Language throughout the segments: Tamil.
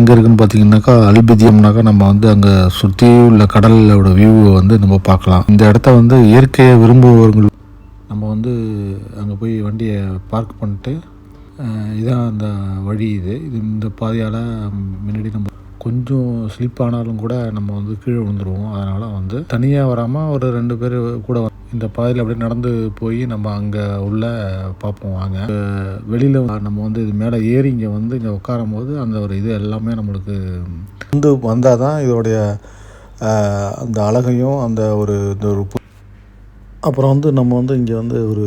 எங்கே இருக்குன்னு பார்த்தீங்கன்னாக்கா அல்பிதியம்னாக்கா நம்ம வந்து அங்கே சுற்றி உள்ள கடலோட வியூவை வந்து நம்ம பார்க்கலாம். இந்த இடத்த வந்து இயற்கையை விரும்புபவர்கள் நம்ம வந்து அங்கே போய் வண்டியை பார்க் பண்ணிட்டு இதான் அந்த வழி இது. இது இந்த பாதையால் முன்னாடி நம்ம கொஞ்சம் ஸ்லிப் ஆனாலும் கூட நம்ம வந்து கீழே விழுந்துருவோம். அதனால் வந்து தனியாக வராமல் ஒரு ரெண்டு பேர் கூட இந்த பாதையில் அப்படியே நடந்து போய் நம்ம அங்கே உள்ள பார்ப்போம் வாங்க. வெளியில் நம்ம வந்து இது மேலே ஏறி இங்கே வந்து இங்கே உட்காரும் போது அந்த ஒரு இது எல்லாமே நம்மளுக்கு வந்து வந்தால் தான் இதோடைய அந்த அழகையும் அந்த ஒரு இந்த ஒரு அப்புறம் வந்து நம்ம வந்து இங்கே வந்து ஒரு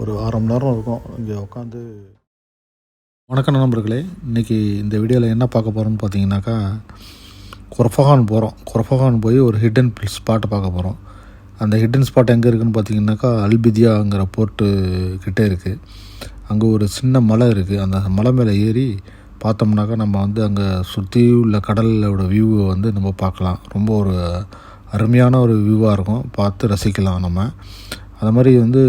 ஒரு அரை மணி நேரம் இருக்கும். இங்கே உட்காந்து வணக்கம் நண்பர்களே. இன்றைக்கி இந்த வீடியோவில் என்ன பார்க்க போகிறோம்னு பார்த்தீங்கன்னாக்கா குரஃபகான் போகிறோம் குரஃபகான் போய் ஒரு ஹிடன் ஸ்பாட்டை பார்க்க போகிறோம் அந்த ஹிடன் ஸ்பாட் எங்கே இருக்குதுன்னு பார்த்தீங்கன்னாக்கா அல்பிதியாங்கிற போர்ட்டு கிட்டே இருக்குது அங்கே ஒரு சின்ன மலை இருக்குது அந்த மலை மேலே ஏறி பார்த்தோம்னாக்கா நம்ம வந்து அங்கே சுற்றி உள்ள கடலோட வியூவை வந்து நம்ம பார்க்கலாம். ரொம்ப ஒரு அருமையான ஒரு வியூவாக இருக்கும். பார்த்து ரசிக்கலாம் நம்ம. அது மாதிரி வந்து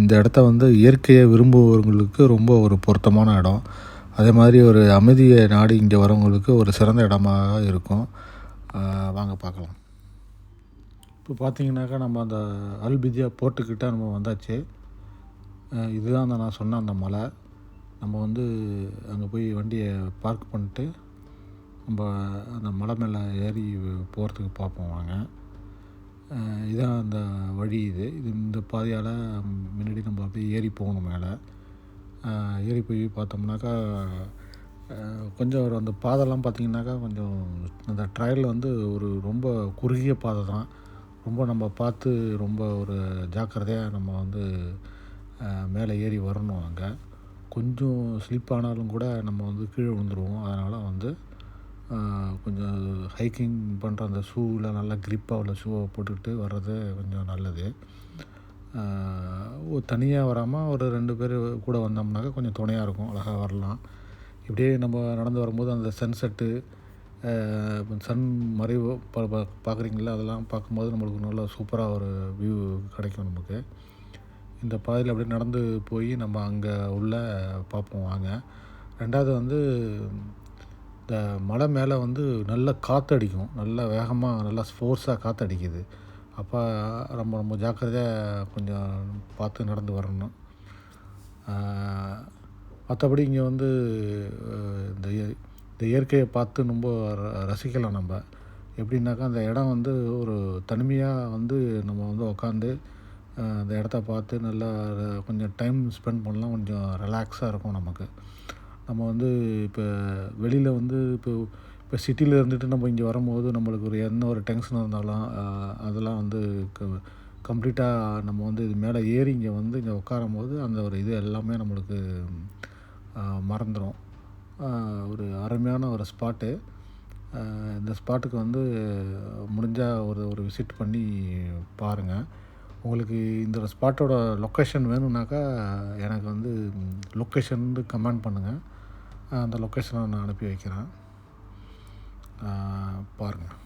இந்த இடத்த வந்து இயற்கையை விரும்புபவர்களுக்கு ரொம்ப ஒரு பொருத்தமான இடம். அதே மாதிரி ஒரு அமைதியை நாடி இங்கே வரவங்களுக்கு ஒரு சிறந்த இடமாக இருக்கும். வாங்க பார்க்கலாம். இப்போ பார்த்தீங்கன்னாக்கா நம்ம அந்த அல்பிதியா போர்ட்டுக்கிட்ட நம்ம வந்தாச்சு. இதுதான் அந்த நான் சொன்ன அந்த மலை. நம்ம வந்து அங்கே போய் வண்டியை பார்க் பண்ணிட்டு நம்ம அந்த மலை மேலே ஏறி போகிறதுக்கு பார்ப்போம் வாங்க. இதான் அந்த வழி இது. இது இந்த பாதையால் முன்னாடி நம்ம அப்படியே ஏறி போகணும் மேலே. ஏறி போய் பார்த்தோம்னாக்கா கொஞ்சம் ஒரு அந்த பாதைலாம் பார்த்திங்கனாக்கா கொஞ்சம் அந்த ட்ரையல் வந்து ஒரு ரொம்ப குறுகிய பாதை தான். ரொம்ப நம்ம பார்த்து ரொம்ப ஒரு ஜாக்கிரதையாக நம்ம வந்து மேலே ஏறி வரணும் அங்கே. கொஞ்சம் ஸ்லிப் ஆனாலும் கூட நம்ம வந்து கீழே விழுந்துருவோம். அதனால் வந்து கொஞ்சம் ஹைக்கிங் பண்ணுற அந்த ஷூவில் நல்லா க்ரிப்பாக உள்ள ஷூவை போட்டுக்கிட்டு வர்றது கொஞ்சம் நல்லது. தனியாக வராமல் ஒரு ரெண்டு பேர் கூட வந்தோம்னாக்கா கொஞ்சம் துணையாக இருக்கும் அழகாக வரலாம். இப்படியே நம்ம நடந்து வரும்போது அந்த சன்செட்டு சன் மறைவு பார்க்குறீங்களா அதெல்லாம் பார்க்கும்போது நம்மளுக்கு நல்ல சூப்பராக ஒரு வியூ கிடைக்கும் நமக்கு. இந்த பாதையில் அப்படியே நடந்து போய் நம்ம அங்கே உள்ள பார்ப்போம் வாங்க. ரெண்டாவது வந்து இந்த மலை மேலே வந்து நல்ல காற்றடிக்கும். நல்லா நல்ல வேகமாக நல்லா ஃபோர்ஸாக காற்றடிக்குது. அப்போ ரொம்ப ரொம்ப ஜாக்கிரதையாக கொஞ்சம் பார்த்து நடந்து வரணும். மற்றபடி இங்கே வந்து இந்த இய- இந்த இயற்கையை பார்த்து ரொம்ப ர- ரசிக்கலாம் நம்ம. எப்படின்னாக்கா அந்த இடம் வந்து ஒரு தனிமையாக வந்து நம்ம வந்து உக்காந்து அந்த இடத்த பார்த்து நல்லா கொஞ்சம் டைம் ஸ்பெண்ட் பண்ணலாம். கொஞ்சம் ரிலாக்ஸாக இருக்கும் நமக்கு. நம்ம வந்து இப்போ வெளியில் வந்து இப்போ இப்போ சிட்டியில் இருந்துட்டு நம்ம இங்கே வரும்போது நம்மளுக்கு ஒரு என்ன ஒரு டென்ஷன் இருந்தாலும் அதெல்லாம் வந்து க கம்ப்ளீட்டாக நம்ம வந்து இது மேலே ஏறி இங்கே வந்து இங்கே உட்காரும் போது அந்த ஒரு இது எல்லாமே நம்மளுக்கு மறந்துடும் ஒரு அருமையான ஒரு ஸ்பாட்டு இந்த ஸ்பாட்டுக்கு வந்து முடிஞ்சால் ஒரு ஒரு விசிட் பண்ணி பாருங்கள் உங்களுக்கு இந்த ஸ்பாட்டோட லொக்கேஷன் வேணும்னாக்கா எனக்கு வந்து லொக்கேஷன் வந்து கமெண்ட் பண்ணுங்கள். அந்த லொக்கேஷனை நான் அனுப்பி வைக்கிறேன். பாருங்கள்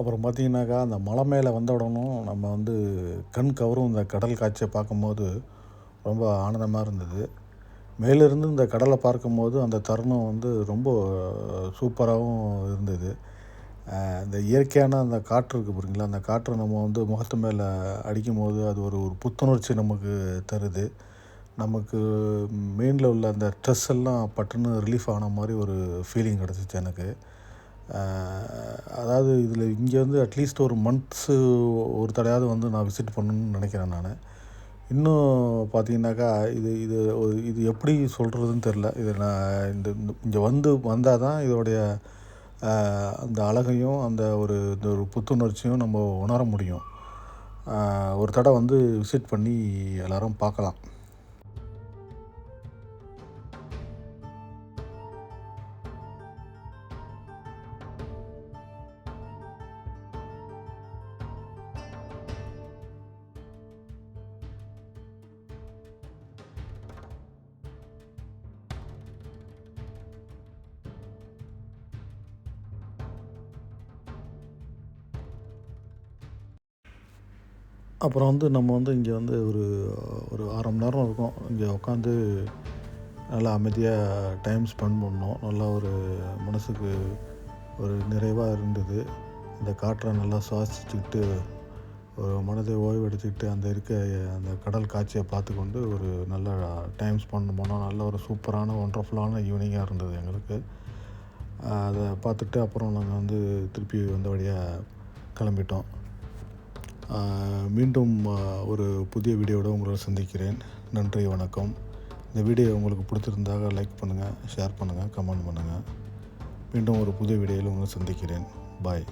அப்புறம் பார்த்திங்கனாக்கா அந்த மலை மேலே வந்த உடனும் நம்ம வந்து கண் கவரும் இந்த கடல் காட்சியை பார்க்கும்போது ரொம்ப ஆனந்தமாக இருந்தது. மேலிருந்து இந்த கடலை பார்க்கும்போது அந்த தருணம் வந்து ரொம்ப சூப்பராகவும் இருந்தது. இந்த இயற்கையான அந்த காற்று இருக்குது பாருங்களா அந்த காற்று நம்ம வந்து முகத்து மேலே அடிக்கும்போது அது ஒரு ஒரு புத்துணர்ச்சி நமக்கு தருது. நமக்கு மெயினில் உள்ள அந்த ஸ்ட்ரெஸ் எல்லாம் பட்டுன்னு ரிலீஃப் ஆன மாதிரி ஒரு ஃபீலிங் கிடச்சிச்சு எனக்கு. அதாவது இதில் இங்கே வந்து அட்லீஸ்ட் ஒரு மந்த்ஸு ஒரு தடையாவது வந்து நான் விசிட் பண்ணணும்னு நினைக்கிறேன் நான். இன்னும் பார்த்தீங்கன்னாக்கா இது இது ஒரு- இது எப்படி சொல்கிறதுன்னு தெரில இது நான் இந்த இங்கே வந்து வந்தால் தான் இதோடைய அந்த அழகையும் அந்த ஒரு இந்த ஒரு புத்துணர்ச்சியும் நம்ம உணர முடியும். ஒரு தடவை வந்து விசிட் பண்ணி எல்லோரும் பார்க்கலாம். அப்புறம் வந்து நம்ம வந்து இங்கே வந்து ஒரு ஒரு அரை மணி நேரம் இருக்கும். இங்கே உட்காந்து நல்லா அமைதியாக டைம் ஸ்பெண்ட் பண்ணோம். நல்லா ஒரு மனசுக்கு ஒரு நிறைவாக இருந்தது. இந்த காற்றை நல்லா சுவாசிச்சுக்கிட்டு ஒரு மனதை ஓய்வெடுத்துக்கிட்டு அந்த இருக்க அந்த கடல் காட்சியை பார்த்துக்கொண்டு ஒரு நல்ல டைம் ஸ்பெண்ட் பண்ணோம். நல்ல ஒரு சூப்பரான ஒண்டர்ஃபுல்லான ஈவினிங்காக இருந்தது எங்களுக்கு. அதை பார்த்துட்டு அப்புறம் நாங்கள் வந்து திருப்பி வந்த வழியாக கிளம்பிட்டோம். மீண்டும் ஒரு புதிய வீடியோவோடு உங்களை சந்திக்கிறேன். நன்றி வணக்கம். இந்த வீடியோ உங்களுக்கு பிடிச்சிருந்தாக லைக் பண்ணுங்கள் ஷேர் பண்ணுங்கள் கமெண்ட் பண்ணுங்கள் மீண்டும் ஒரு புதிய வீடியோவில் உங்களை சந்திக்கிறேன். பாய்.